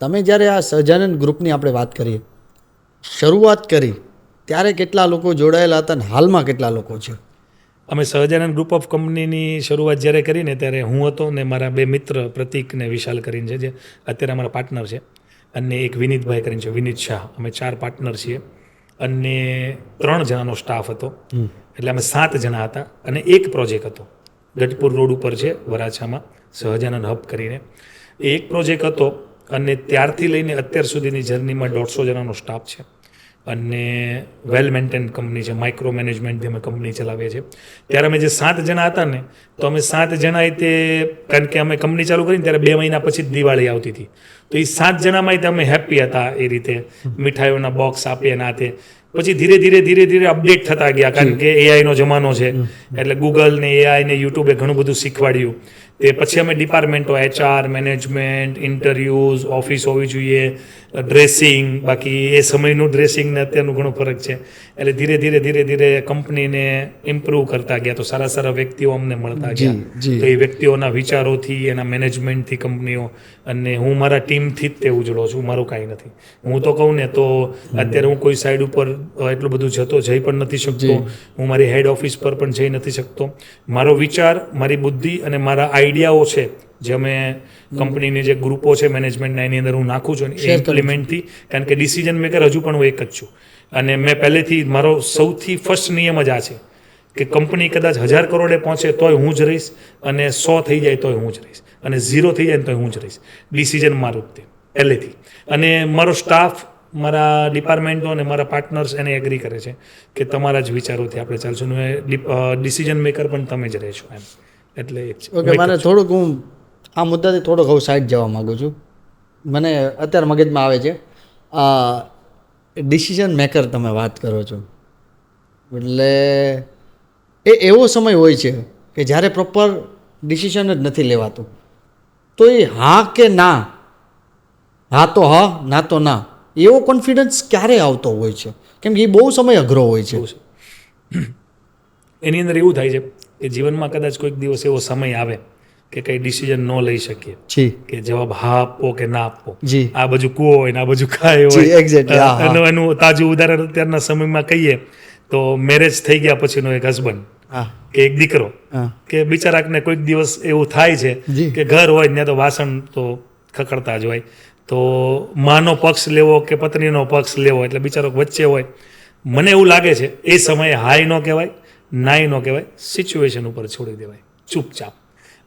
તમે જ્યારે આ સહજાનંદ ગ્રુપની આપણે વાત કરીએ શરૂઆત કરી ત્યારે કેટલા લોકો જોડાયેલા હતા અને હાલમાં કેટલા લોકો છે? અમે સહજાનંદ ગ્રુપ ઓફ કંપનીની શરૂઆત જ્યારે કરીને ત્યારે હું હતો ને મારા બે મિત્ર પ્રતિક ને વિશાલ કરીને છે જે અત્યારે અમારા પાર્ટનર છે અને એક વિનીતભાઈ કરીને છે વિનીત શાહ. અમે ચાર પાર્ટનર છીએ. અને ત્રણ જણાનો સ્ટાફ હતો. એટલે અમે સાત જણા હતા અને એક પ્રોજેક્ટ હતો. ગઢપુર રોડ ઉપર છે વરાછામાં સહજાનંદ હબ કરીને. એ એક પ્રોજેક્ટ હતો અને ત્યારથી લઈને અત્યાર સુધીની જર્નીમાં દોઢસો જણાનો સ્ટાફ છે. અને વેલ મેન્ટેન કંપની છે માઇક્રો મેનેજમેન્ટથી અમે કંપની ચલાવીએ છીએ. ત્યારે અમે જે સાત જણા હતા ને તો અમે સાત જણા તે કારણ કે અમે કંપની ચાલુ કરીને ત્યારે બે મહિના પછી જ દિવાળી આવતી હતી. તો એ સાત જણામાં અમે હેપી હતા એ રીતે. મીઠાઈઓના બોક્સ આપીએ ના તે. પછી ધીરે ધીરે ધીરે ધીરે અપડેટ થતા ગયા કારણ કે એઆઈનો જમાનો છે. એટલે ગૂગલ ને એઆઈ ને યુટ્યુબે ઘણું બધું શીખવાડ્યું. તે પછી અમે ડિપાર્ટમેન્ટો એચઆર મેનેજમેન્ટ ઇન્ટરવ્યૂઝ ઓફિસ હોવી જોઈએ ડ્રેસિંગ બાકી એ સમયનું ડ્રેસિંગ ને અત્યારનું ઘણો ફરક છે. એટલે ધીરે ધીરે ધીરે ધીરે કંપનીને ઇમ્પ્રૂવ કરતા ગયા તો સારા સારા વ્યક્તિઓ અમને મળતા ગયા. તો એ વ્યક્તિઓના વિચારોથી એના મેનેજમેન્ટથી કંપનીઓ અને હું મારા ટીમથી જ તે ઉજળો છું મારું કાંઈ નથી. હું તો કહું ને તો અત્યારે હું કોઈ સાઈડ ઉપર એટલું બધું જતો જઈ પણ નથી શકતો. હું મારી હેડ ઓફિસ પર પણ જઈ નથી શકતો. મારો વિચાર મારી બુદ્ધિ અને મારા આઈડિયાઓ છે જે અમે કંપનીની જે ગ્રુપો છે મેનેજમેન્ટના એની અંદર હું નાખું છું એ ઇમ્પ્લિમેન્ટથી કારણ કે ડિસિઝન મેકર હજુ પણ હું એક જ છું. અને મેં પહેલેથી મારો સૌથી ફર્સ્ટ નિયમ જ આ છે કે કંપની કદાચ હજાર કરોડે પહોંચે તોય હું જ રહીશ અને સો થઈ જાય તોય હું જ રહીશ અને ઝીરો થઈ જાય તોય હું જ રહીશ. ડિસિઝન મારું તે પહેલેથી. અને મારો સ્ટાફ મારા ડિપાર્ટમેન્ટો અને મારા પાર્ટનર્સ એને એગ્રી કરે છે કે તમારા જ વિચારોથી આપણે ચાલશું. ડિસિઝન મેકર પણ તમે જ રહેશો એમ. એટલે. ઓકે મને થોડુંક હું આ મુદ્દાથી થોડોક હવે સાઈડ જવા માગું છું. મને અત્યારે મગજમાં આવે છે આ ડિસિઝન મેકર તમે વાત કરો છો. એટલે એ એવો સમય હોય છે કે જ્યારે પ્રોપર ડિસિઝન જ નથી લેવાતું. તો એ હા કે ના? હા તો હા ના તો ના. એવો કોન્ફિડન્સ ક્યારે આવતો હોય છે? કેમ કે એ બહુ સમય અઘરો હોય છે. એની અંદર એવું થાય છે કે જીવનમાં કદાચ કોઈક દિવસ એવો સમય આવે કે કઈ ડિસિઝન ન લઈ શકીએ. જી. કે જવાબ હા આપવો કે ના આપવો. જી. આ બાજુ કુવો હોય ને આ બાજુ ખાય હોય. હા. એનું તાજું ઉદાહરણ અત્યારના સમયમાં કહીએ તો મેરેજ થઈ ગયા પછીનો એક હસબન્ડ કે એક દીકરો કે બિચારાકને કોઈક દિવસ એવું થાય છે કે ઘર હોય ને તો વાસણ તો ખખડતા જ હોય. તો માનો પક્ષ લેવો કે પત્નીનો પક્ષ લેવો એટલે બિચારો વચ્ચે હોય. મને એવું લાગે છે એ સમયે હાય ન કહેવાય. નાય ન કહેવાય સિચ્યુએશન ઉપર છોડી દેવાય. ચૂપચાપ.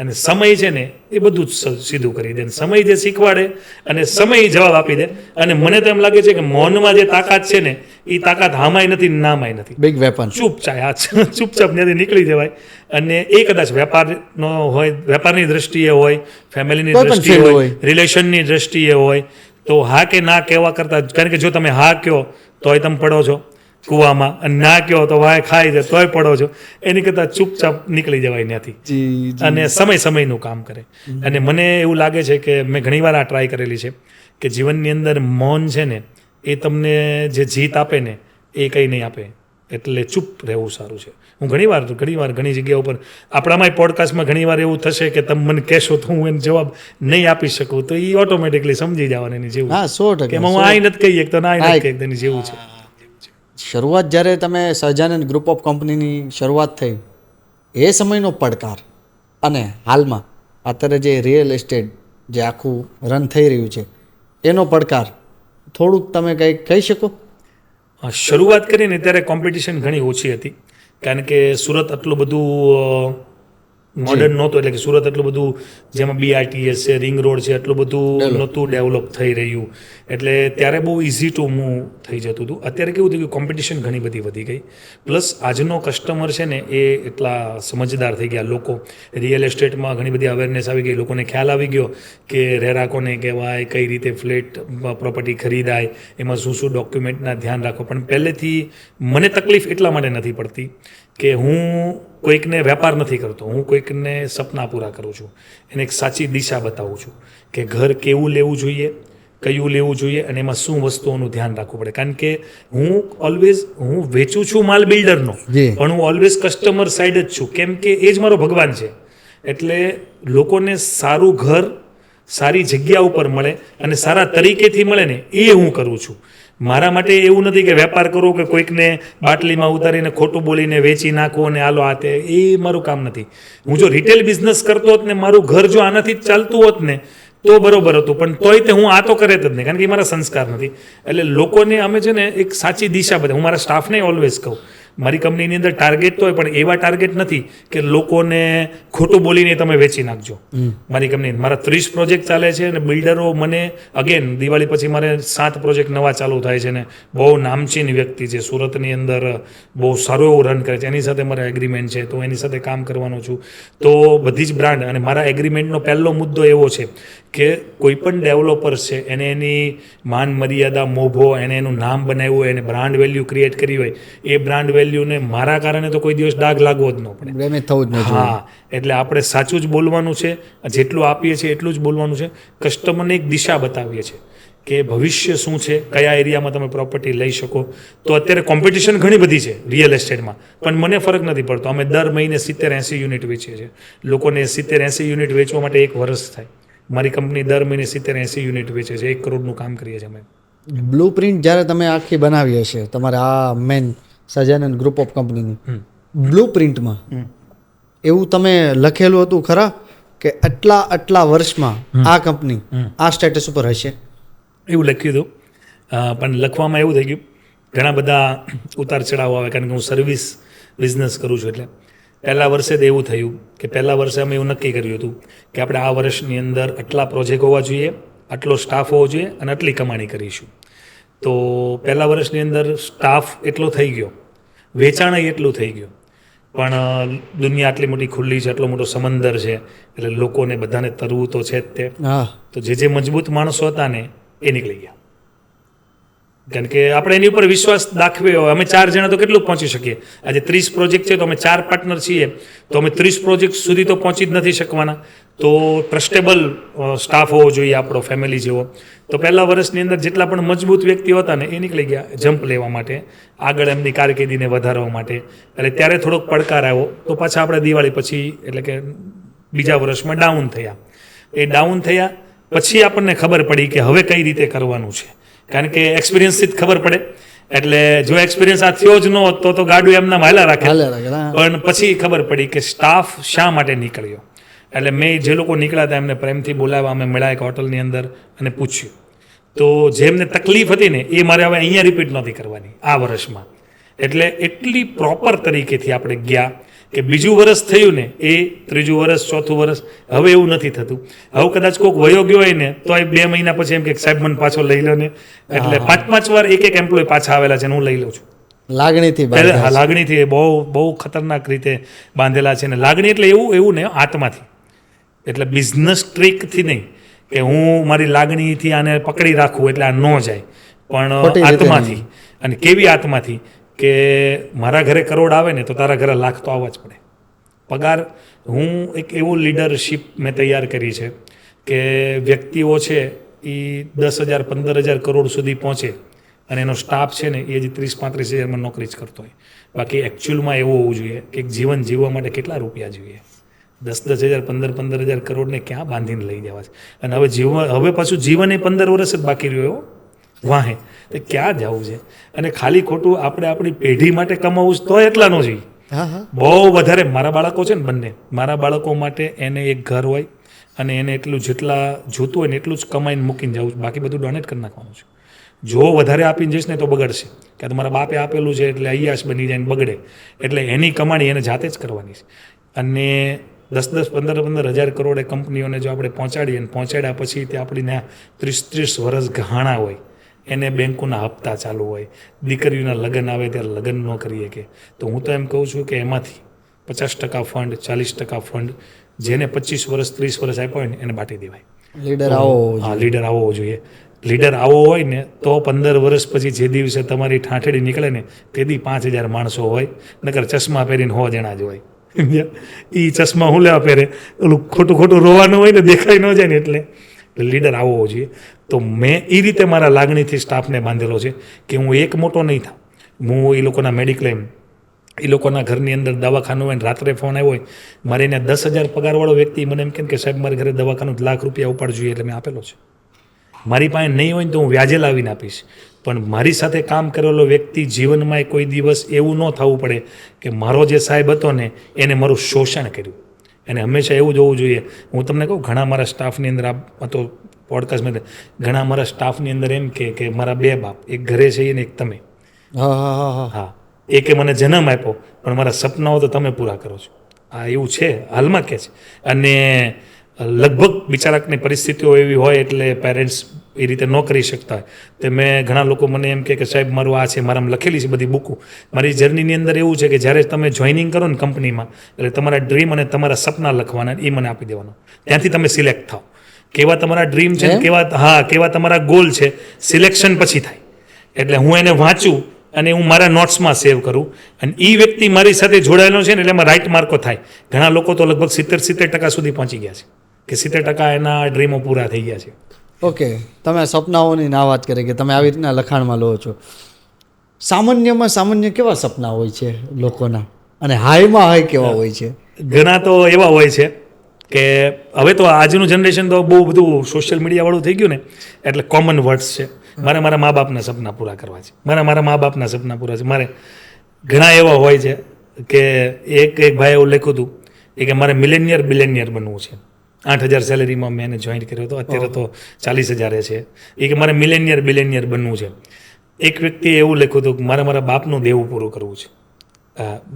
અને સમય છે ને એ બધું જ સીધું કરી દે. સમય જે શીખવાડે અને સમય જવાબ આપી દે. અને મને તો એમ લાગે છે કે મૌનમાં જે તાકાત છે ને એ તાકાત હામાય નથી નામાય નથી. બિગ વેપન ચૂપચાપ આ ચૂપચાપ ત્યાંથી નીકળી જવાય. અને એ કદાચ વેપારનો હોય વેપારની દ્રષ્ટિએ હોય ફેમિલીની દ્રષ્ટિએ હોય હોય. રિલેશનની દ્રષ્ટિએ હોય તો હા કે ના કહેવા કરતાં કારણ કે જો તમે હા કહો તોય તમે પડો છો. કૂવામાં ના કહો તો વાય ખાઈ જાય તોય પડો છો. એની કરતાં ચૂપચાપ નીકળી જવાય ત્યાંથી. અને સમય સમયનું કામ કરે. અને મને એવું લાગે છે કે મેં ઘણીવાર આ ટ્રાય કરેલી છે કે જીવનની અંદર મૌન છે ને એ તમને જે જીત આપે ને એ કંઈ નહીં આપે. એટલે ચૂપ રહેવું સારું છે. હું ઘણીવાર ઘણીવાર ઘણી જગ્યા ઉપર આપણામાં પોડકાસ્ટમાં ઘણીવાર એવું થશે કે તમે મને કહેશો તો હું એને જવાબ નહીં આપી શકું. તો એ ઓટોમેટિકલી સમજી જવાનું એની જેવું હા સો કે ટકા હું આ નથી કહી તો ના કહી જેવું છે. શરૂઆત જ્યારે તમે સહજાનંદ ગ્રુપ ઓફ કંપનીની શરૂઆત થઈ, એ સમયનો પડકાર અને હાલમાં અત્યારે જે રિયલ એસ્ટેટ જે આખું રન થઈ રહ્યું છે, એનો પડકાર થોડુંક તમે કંઈક કહી શકો? શરૂઆત કરીને ત્યારે કોમ્પિટિશન ઘણી ઓછી હતી. કારણ કે સુરત આટલું બધું મોડર્ન નહોતું એટલે કે સુરત એટલું બધું જેમાં બીઆરટીએસ છે રિંગ રોડ છે એટલું બધું નહોતું ડેવલપ થઈ રહ્યું. એટલે ત્યારે બહુ ઇઝી ટુ મૂવ થઈ જતું હતું. અત્યારે કેવું થયું કે કોમ્પિટિશન ઘણી બધી વધી ગઈ. પ્લસ આજનો કસ્ટમર છે ને એ એટલા સમજદાર થઈ ગયા. લોકો રિયલ એસ્ટેટમાં ઘણી બધી અવેરનેસ આવી ગઈ. લોકોને ખ્યાલ આવી ગયો કે રેરા કોને કહેવાય કઈ રીતે ફ્લેટ પ્રોપર્ટી ખરીદાય એમાં શું શું ડોક્યુમેન્ટના ધ્યાન રાખો. પણ પહેલેથી મને તકલીફ એટલા માટે નથી પડતી કે હું કોઈકને વેપાર નથી કરતો. હું કોઈકને સપના પૂરા કરું છું. એને એક સાચી દિશા બતાવું છું કે ઘર કેવું લેવું જોઈએ કયું લેવું જોઈએ અને એમાં શું વસ્તુઓનું ધ્યાન રાખવું પડે. કારણ કે હું ઓલવેઝ હું વેચું છું માલ બિલ્ડરનો પણ હું ઓલવેઝ કસ્ટમર સાઈડ જ છું. કેમ કે એ જ મારો ભગવાન છે. એટલે લોકોને સારું ઘર સારી જગ્યા ઉપર મળે અને સારા તરીકેથી મળે ને એ હું કરું છું. મારા માટે એવું નથી કે વેપાર કરો કે કોઈકને બાટલીમાં ઉતારીને ખોટું બોલીને વેચી નાખો અને આલો આ તે, એ મારું કામ નથી. હું જો રિટેલ બિઝનેસ કરતો હોત ને, મારું ઘર જો આનાથી જ ચાલતું હોત ને, તો બરોબર હતું. પણ તોય તે હું આ તો કરે જ નહીં, કારણ કે એ મારા સંસ્કાર નથી. એટલે લોકોને અમે છે ને એક સાચી દિશા બધા હું મારા સ્ટાફને ઓલવેઝ કહું. મારી કંપનીની અંદર ટાર્ગેટ તો હોય પણ એવા ટાર્ગેટ નથી કે લોકોને ખોટું બોલીને તમે વેચી નાખજો. મારી કંપની મારા ત્રીસ પ્રોજેક્ટ ચાલે છે અને બિલ્ડરો મને અગેન દિવાળી પછી મારે સાત પ્રોજેક્ટ નવા ચાલુ થાય છે ને બહુ નામચીન વ્યક્તિ છે. સુરતની અંદર બહુ સારું એવું રન કરે છે. એની સાથે મારા એગ્રીમેન્ટ છે. તો એની સાથે કામ કરવાનો છું. તો બધી જ બ્રાન્ડ અને મારા એગ્રીમેન્ટનો પહેલો મુદ્દો એવો છે કે કોઈ પણ ડેવલપર છે એને એની માન મર્યાદા મોભો એને એનું નામ બનાવ્યું હોય એને બ્રાન્ડ વેલ્યુ ક્રિએટ કરી હોય એ બ્રાન્ડ વેલ્યુને મારા કારણે તો કોઈ દિવસ ડાઘ લાગવો જ ન પડે. ડેમેજ થવું જ હા એટલે આપણે સાચું જ બોલવાનું છે જેટલું આપીએ છીએ એટલું જ બોલવાનું છે. કસ્ટમરને એક દિશા બતાવીએ છીએ કે ભવિષ્ય શું છે કયા એરિયામાં તમે પ્રોપર્ટી લઈ શકો. તો અત્યારે કોમ્પિટિશન ઘણી બધી છે રિયલ એસ્ટેટમાં પણ મને ફરક નથી પડતો. અમે દર મહિને સિત્તેર એંસી યુનિટ વેચીએ છીએ. લોકોને સિત્તેર એંસી યુનિટ વેચવા માટે એક વર્ષ થાય. મારી કંપની દર મહિને સિત્તેર એંસી યુનિટ વેચે છે. એક કરોડનું કામ કરીએ છીએ અમે. બ્લુ પ્રિન્ટ જ્યારે તમે આખી બનાવી હશે તમારે આ મેન સજાનંદ ગ્રુપ ઓફ કંપનીની બ્લુ પ્રિન્ટમાં એવું તમે લખેલું હતું ખરા કે આટલા આટલા વર્ષમાં આ કંપની આ સ્ટેટસ ઉપર હશે? એવું લખ્યું હતું. પણ લખવામાં એવું થઈ ગયું. ઘણા બધા ઉતાર ચઢાવ આવે કારણ કે હું સર્વિસ બિઝનેસ કરું છું એટલે. પહેલા વર્ષે તો એવું થયું કે પહેલા વર્ષે અમે એવું નક્કી કર્યું હતું કે આપણે આ વર્ષની અંદર આટલા પ્રોજેક્ટ હોવા જોઈએ આટલો સ્ટાફ હોવો જોઈએ અને આટલી કમાણી કરીશું. તો પહેલા વર્ષની અંદર સ્ટાફ એટલો થઈ ગયો વેચાણ એટલું થઈ ગયું. પણ દુનિયા આટલી મોટી ખુલ્લી છે આટલો મોટો સમંદર છે એટલે લોકોને બધાને તરવું તો છે જ તે. તો જે જે મજબૂત માણસો હતા ને એ નીકળી ગયા. કારણ કે આપણે એની ઉપર વિશ્વાસ દાખવ્યો હોય. અમે ચાર જણા તો કેટલું પહોંચી શકીએ? આજે ત્રીસ પ્રોજેક્ટ છે તો અમે ચાર પાર્ટનર છીએ. તો અમે ત્રીસ પ્રોજેક્ટ સુધી તો પહોંચી જ નથી શકવાના. તો ટ્રસ્ટેબલ સ્ટાફ હોવો જોઈએ આપણો ફેમિલી જેવો. તો પહેલા વર્ષની અંદર જેટલા પણ મજબૂત વ્યક્તિઓ હતા ને, એ નીકળી ગયા જમ્પ લેવા માટે, આગળ એમની કારકિર્દીને વધારવા માટે. એટલે ત્યારે થોડોક પડકાર આવ્યો. તો પાછા આપણે દિવાળી પછી, એટલે કે બીજા વર્ષમાં ડાઉન થયા. એ ડાઉન થયા. પછી આપણને ખબર પડી કે હવે કઈ રીતે કરવાનું છે. કારણ કે એક્સપિરિયન્સથી જ ખબર પડે. એટલે જો એક્સપિરિયન્સ આ થયો જ ન હોત તો ગાડું એમના હાલા રાખે. પણ પછી ખબર પડી કે સ્ટાફ શા માટે નીકળ્યો? એટલે મેં જે લોકો નીકળ્યા હતા એમને પ્રેમથી બોલાવ્યા અમે મળ્યા એક હોટલની અંદર અને પૂછ્યું. તો જેમને તકલીફ હતી ને એ મારે હવે અહીંયા રિપીટ નથી કરવાની આ વર્ષમાં. એટલે એટલી પ્રોપર તરીકેથી આપણે ગયા. કે બીજું વર્ષ થયું ને એ ત્રીજું વર્ષ ચોથું વર્ષ હવે એવું નથી થતું. હવે કદાચ કોઈક વયો ગયો હોય ને તો એ બે મહિના પછી એમ કે સાહેબ મને પાછો લઈ લો ને. એટલે પાંચ પાંચ વાર એક એક એમ્પ્લોય પાછા આવેલા છે હું લઈ લઉં છું. લાગણીથી લાગણીથી બહુ બહુ ખતરનાક રીતે બાંધેલા છે ને. લાગણી એટલે એવું એવું ને આત્માથી. એટલે બિઝનેસ ટ્રીકથી નહીં કે હું મારી લાગણીથી આને પકડી રાખું એટલે આ ન જાય. પણ આત્માથી. અને કેવી આત્માથી? કે મારા ઘરે કરોડ આવે ને તો તારા ઘરે લાખ તો આવવા જ પડે. પગાર, હું એક એવું લીડરશિપ મેં તૈયાર કરી છે કે વ્યક્તિઓ છે એ દસ હજાર, પંદર હજાર કરોડ સુધી પહોંચે અને એનો સ્ટાફ છે ને એ જ ત્રીસ, પાંત્રીસ હજારમાં નોકરી જ કરતો હોય. બાકી એકચ્યુઅલમાં એવું હોવું જોઈએ કે જીવન જીવવા માટે કેટલા રૂપિયા જોઈએ? દસ દસ હજાર, પંદર પંદર હજાર કરોડને ક્યાં બાંધીને લઈ જવા છે? અને હવે જીવન હવે પાછું જીવન એ પંદર વર્ષ જ બાકી રહ્યો વાહે. તો ક્યાં જવું છે? અને ખાલી ખોટું આપણે આપણી પેઢી માટે કમાવું છે તો એટલા ન જોઈએ હા હા. બહુ વધારે મારા બાળકો છે ને બંને. મારા બાળકો માટે એને એક ઘર હોય અને એને એટલું જેટલા જોતું હોય ને એટલું જ કમાઈને મૂકીને જવું છે. બાકી બધું ડોનેટ કરી નાખવાનું છે. જો વધારે આપીને જઈશ ને તો બગડશે. કે તો તમારા બાપે આપેલું છે એટલે અયાશ બની જાય ને બગડે. એટલે એની કમાણી એને જાતે જ કરવાની છે. અને દસ દસ પંદર પંદર હજાર કરોડે કંપનીઓને જો આપણે પહોંચાડીએ અને પહોંચાડ્યા પછી તે આપણીને ત્રીસ ત્રીસ વર્ષ ઘાણા હોય. એને બેંકોના હપ્તા ચાલુ હોય દીકરીઓના લગ્ન આવે ત્યારે લગ્ન ન કરીએ કે. તો હું તો એમ કહું છું કે એમાંથી પચાસ ટકા ફંડ ચાલીસ ટકા ફંડ જેને પચીસ વર્ષ ત્રીસ વર્ષ આપ્યો હોય ને એને બાટી દેવાય. લીડર આવો હા લીડર આવો હોવો જોઈએ. લીડર આવો હોય ને તો પંદર વર્ષ પછી જે દિવસે તમારી ઠાંઠેડી નીકળે ને તે દી પાંચ હજાર માણસો હોય નકર ચશ્મા પહેરીને હો જણા જ હોય. એ ચશ્મા હું લેવા પહેરે? ઓલું ખોટું ખોટું રોવાનું હોય ને દેખાઈ ન જાય ને એટલે એટલે. લીડર આવો હોવો જોઈએ. તો મેં એ રીતે મારા લાગણીથી સ્ટાફને બાંધેલો છે કે હું એક મોટો નહીં થાઉં. હું એ લોકોના મેડિક્લેમ એ લોકોના ઘરની અંદર દવાખાનું હોય રાત્રે ફોન આવ્યો હોય, મારે એને દસ હજાર પગારવાળો વ્યક્તિ મને એમ કેમ કે સાહેબ, મારે ઘરે દવાખાનું લાખ રૂપિયા ઉપાડ જોઈએ એટલે મેં આપેલો છે. મારી પાસે નહીં હોય ને તો હું વ્યાજે લાવીને આપીશ. પણ મારી સાથે કામ કરેલો વ્યક્તિ જીવનમાં કોઈ દિવસ એવું ન થવું પડે કે મારો જે સાહેબ હતો ને, એને મારું શોષણ કર્યું. એને હંમેશા એવું જોવું જોઈએ. હું તમને કહું ઘણા મારા સ્ટાફની અંદર આ તો પોડકાસ્ટમાં ઘણા મારા સ્ટાફની અંદર એમ કે કે મારા બે બાપ એક ઘરે છે ને એક તમે. હા એકે મને જન્મ આપ્યો પણ મારા સપનાઓ તો તમે પૂરા કરો છો. આ એવું છે હાલમાં કે છે. અને લગભગ બિચારાકની પરિસ્થિતિઓ એવી હોય એટલે પેરેન્ટ્સ એ રીતે ન કરી શકતા. હોય તે મેં ઘણા લોકો મને એમ કે સાહેબ મારું આ છે મારામાં લખેલી છે બધી બુકો. મારી જર્નીની અંદર એવું છે કે જ્યારે તમે જોઈનિંગ કરો ને કંપનીમાં એટલે તમારા ડ્રીમ અને તમારા સપના લખવાના એ મને આપી દેવાના. ત્યાંથી તમે સિલેક્ટ થાઓ. કેવા તમારા ડ્રીમ છે કેવા હા કેવા તમારા ગોલ છે સિલેક્શન પછી થાય. એટલે હું એને વાંચું અને હું મારા નોટ્સમાં સેવ કરું. અને એ વ્યક્તિ મારી સાથે જોડાયેલો છે ને એટલે એમાં રાઈટ માર્કો થાય. ઘણા લોકો તો લગભગ સિત્તેર સિત્તેર ટકા સુધી પહોંચી ગયા છે. કે સિત્તેર ટકા એના ડ્રીમો પૂરા થઈ ગયા છે. ઓકે. તમે સપનાઓની ના વાત કરી કે તમે આવી રીતના લખાણમાં લો છો. સામાન્યમાં સામાન્ય કેવા સપના હોય છે લોકોના? અને હાઈમાં હાઈ કેવા હોય છે? ઘણા તો એવા હોય છે કે હવે તો આજનું જનરેશન તો બહુ બધું સોશિયલ મીડિયાવાળું થઈ ગયું ને, એટલે કોમન વર્ડ્સ છે. મારે મારા મા બાપના સપના પૂરા કરવા છે. મારા મારા મા બાપના સપના પૂરા છે. મારે ઘણા એવા હોય છે કે એક એક ભાઈ એવું લખ્યું હતું કે મારે મિલેનિયર બિલેનિયર બનવું છે. આઠ હજાર સેલેરીમાં મેં એને જોઈન કર્યો હતો. અત્યારે તો ચાલીસ હજારે છે. એ કે મારે મિલેનિયર બિલેનિયર બનવું છે. એક વ્યક્તિએ એવું લખ્યું હતું કે મારે મારા બાપનું દેવું પૂરું કરવું છે.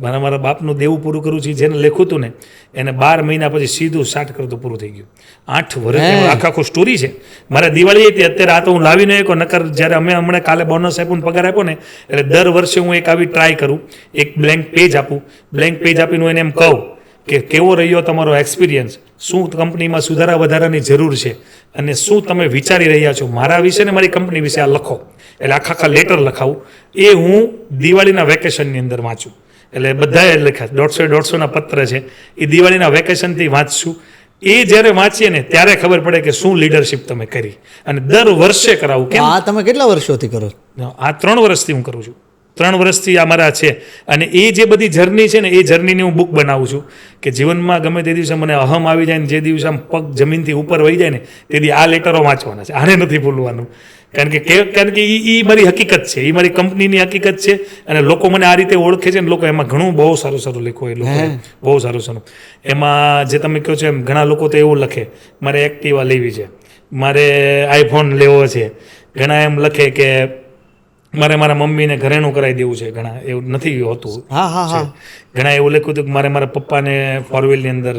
મારા મારા બાપનું દેવું પૂરું કરવું છે. જેને લખ્યું હતું ને એને બાર મહિના પછી સીધું સાઠ કરતું પૂરું થઈ ગયું. આઠ વર્ષ. આખા આખું સ્ટોરી છે. મારા દિવાળી હતી અત્યારે આ તો હું લાવીને એક નકર જ્યારે અમે હમણાં કાલે બોનસ આપ્યું ને પગાર આપ્યો ને એટલે દર વર્ષે હું એક આવી ટ્રાય કરું. એક બ્લેન્ક પેજ આપું. બ્લેન્ક પેજ આપીને હું એને એમ કહું. કે કેવો રહ્યો તમારો એક્સપિરિયન્સ શું કંપનીમાં સુધારા વધારાની જરૂર છે? અને શું તમે વિચારી રહ્યા છો? મારા વિશે ને મારી કંપની વિશે આ લખો. એટલે આખા આખા લેટર લખાવું. એ હું દિવાળીના વેકેશનની અંદર વાંચું. એટલે બધાએ લખ્યા. દોઢસો દોઢસોના પત્ર છે. એ દિવાળીના વેકેશનથી વાંચશું. એ જ્યારે વાંચીએ ને ત્યારે ખબર પડે કે શું લીડરશિપ તમે કરી. અને દર વર્ષે કરાવું. કે આ તમે કેટલા વર્ષોથી કરો આ ત્રણ વર્ષથી હું કરું છું. ત્રણ વર્ષથી આ મારા છે. અને એ જે બધી જર્ની છે ને એ જર્નીની હું બુક બનાવું છું કે જીવનમાં ગમે તે દિવસે મને અહમ આવી જાય ને જે દિવસે આમ પગ જમીનથી ઉપર વહી જાય ને તે દી આ લેટરો વાંચવાના છે. આને નથી ભૂલવાનું. કારણ કે કારણ કે એ એ મારી હકીકત છે. એ મારી કંપનીની હકીકત છે અને લોકો મને આ રીતે ઓળખે છે ને લોકો એમાં ઘણું બહુ સારું સારું લખો એ લોકો બહુ સારું સારું. એમાં જે તમે કહો છો એમ ઘણા લોકો તો એવું લખે મારે એક્ટિવા લેવી છે. મારે આઈફોન લેવો છે. ઘણા એમ લખે કે મારે મારા મમ્મીને ઘરેણું કરાવી દેવું છે ઘણા એવું નથી હોતું. હા હા હા. ઘણા એવું લખ્યું હતું કે મારે મારા પપ્પાને ફોર વ્હીલની અંદર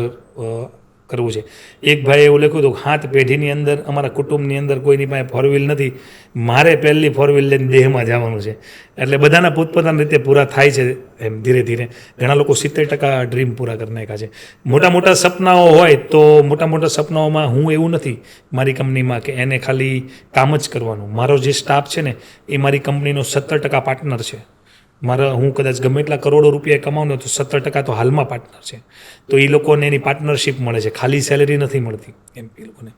કરવું છે. એક ભાઈએ એવું લખ્યું હતું કે, હાથ પેઢીની અંદર, અમારા કુટુંબની અંદર કોઈની પાસે ફોર વ્હીલ નથી. મારે પહેલી ફોર વ્હીલ લઈને દેહમાં જવાનું છે. એટલે બધાના પોતપોતાની રીતે પૂરા થાય છે એમ ધીરે ધીરે. ઘણા લોકો સિત્તેર ટકા ડ્રીમ પૂરા કરી નાખ્યા છે. મોટા મોટા સપનાઓ હોય તો મોટા મોટા સપનાઓમાં હું એવું નથી મારી કંપનીમાં કે એને ખાલી કામ જ કરવાનું. મારો જે સ્ટાફ છે ને, એ મારી કંપનીનો સત્તર ટકા પાર્ટનર છે. મારા હું કદાચ ગમે એટલા કરોડો રૂપિયા કમાઉં તો સત્તર ટકા તો હાલમાં પાર્ટનર છે. તો એ લોકોને એની પાર્ટનરશિપ મળે છે. ખાલી સેલેરી નથી મળતી એમ એ લોકોને.